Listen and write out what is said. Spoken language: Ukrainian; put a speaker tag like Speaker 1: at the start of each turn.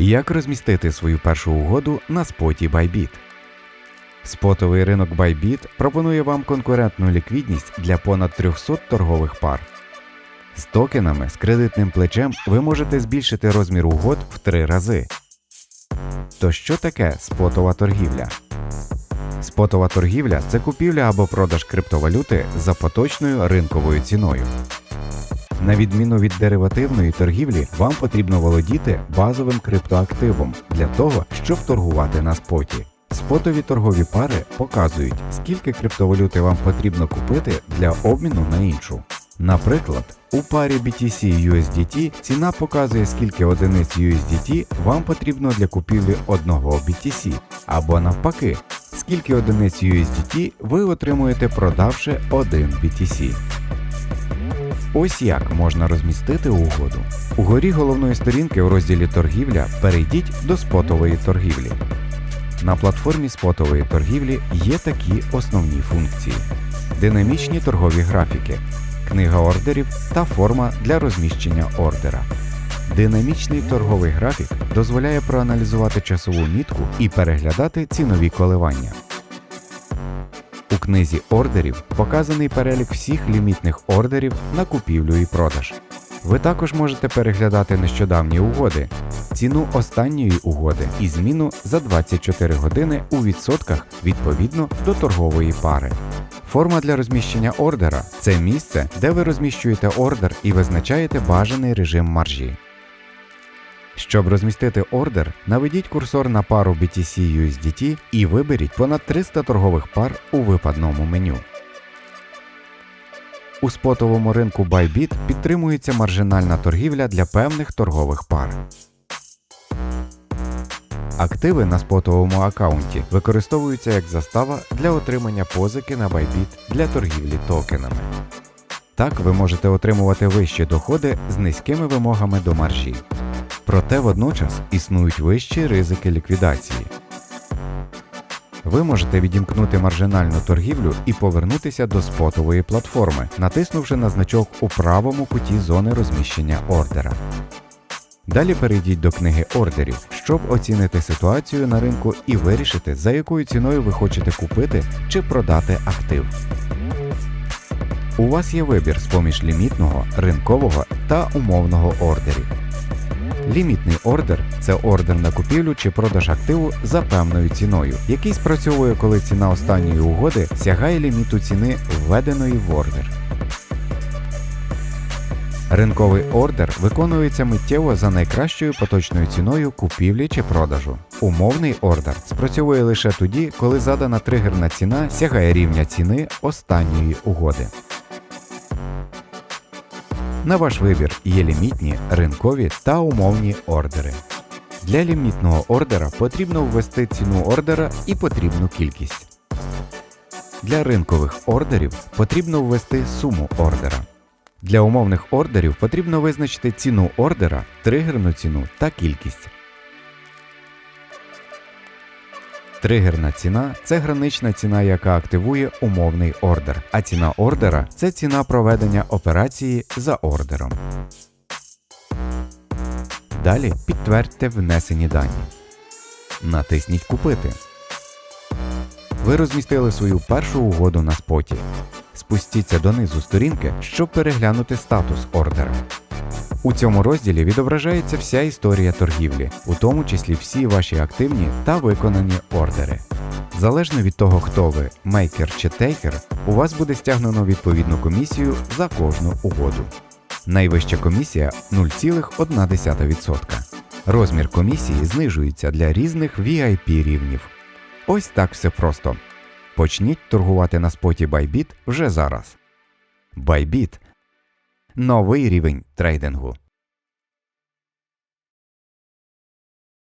Speaker 1: Як розмістити свою першу угоду на споті Bybit? Спотовий ринок Bybit пропонує вам конкурентну ліквідність для понад 300 торгових пар. З токенами з кредитним плечем ви можете збільшити розмір угод в три рази. То що таке спотова торгівля? Спотова торгівля це купівля або продаж криптовалюти за поточною ринковою ціною. На відміну від деривативної торгівлі, вам потрібно володіти базовим криптоактивом для того, щоб торгувати на споті. Спотові торгові пари показують, скільки криптовалюти вам потрібно купити для обміну на іншу. Наприклад, у парі BTC USDT ціна показує, скільки одиниць USDT вам потрібно для купівлі одного BTC, або навпаки, скільки одиниць USDT ви отримуєте, продавши один BTC. Ось як можна розмістити угоду. Угорі головної сторінки у розділі Торгівля перейдіть до спотової торгівлі. На платформі спотової торгівлі є такі основні функції: динамічні торгові графіки, книга ордерів та форма для розміщення ордера. Динамічний торговий графік дозволяє проаналізувати часову мітку і переглядати цінові коливання. У книзі ордерів показаний перелік всіх лімітних ордерів на купівлю і продаж. Ви також можете переглядати нещодавні угоди, ціну останньої угоди і зміну за 24 години у відсотках відповідно до торгової пари. Форма для розміщення ордера це місце, де ви розміщуєте ордер і визначаєте бажаний режим маржі. Щоб розмістити ордер, наведіть курсор на пару BTC USDT і виберіть понад 300 торгових пар у випадному меню. У спотовому ринку Bybit підтримується маржинальна торгівля для певних торгових пар. Активи на спотовому аккаунті використовуються як застава для отримання позики на Bybit для торгівлі токенами. Так ви можете отримувати вищі доходи з низькими вимогами до маржі. Проте водночас існують вищі ризики ліквідації. Ви можете відімкнути маржинальну торгівлю і повернутися до спотової платформи, натиснувши на значок у правому куті зони розміщення ордера. Далі перейдіть до книги ордерів, щоб оцінити ситуацію на ринку і вирішити, за якою ціною ви хочете купити чи продати актив. У вас є вибір з поміж лімітного, ринкового та умовного ордерів. Лімітний ордер це ордер на купівлю чи продаж активу за певною ціною, який спрацьовує, коли ціна останньої угоди сягає ліміту ціни, введеної в ордер. Ринковий ордер виконується миттєво за найкращою поточною ціною купівлі чи продажу. Умовний ордер спрацьовує лише тоді, коли задана тригерна ціна сягає рівня ціни останньої угоди. На ваш вибір є лімітні, ринкові та умовні ордери. Для лімітного ордера потрібно ввести ціну ордера і потрібну кількість. Для ринкових ордерів потрібно ввести суму ордера. Для умовних ордерів потрібно визначити ціну ордера, тригерну ціну та кількість. Тригерна ціна це гранична ціна, яка активує умовний ордер, а ціна ордера це ціна проведення операції за ордером. Далі підтвердьте внесені дані. Натисніть Купити. Ви розмістили свою першу угоду на споті. Спустіться донизу сторінки, щоб переглянути статус ордера. У цьому розділі відображається вся історія торгівлі, у тому числі всі ваші активні та виконані ордери. Залежно від того, хто ви, мейкер чи тейкер, у вас буде стягнено відповідну комісію за кожну угоду. Найвища комісія 0,1%. Розмір комісії знижується для різних VIP рівнів. Ось так все просто. Почніть торгувати на споті Bybit вже зараз. Bybit – новий рівень трейдингу.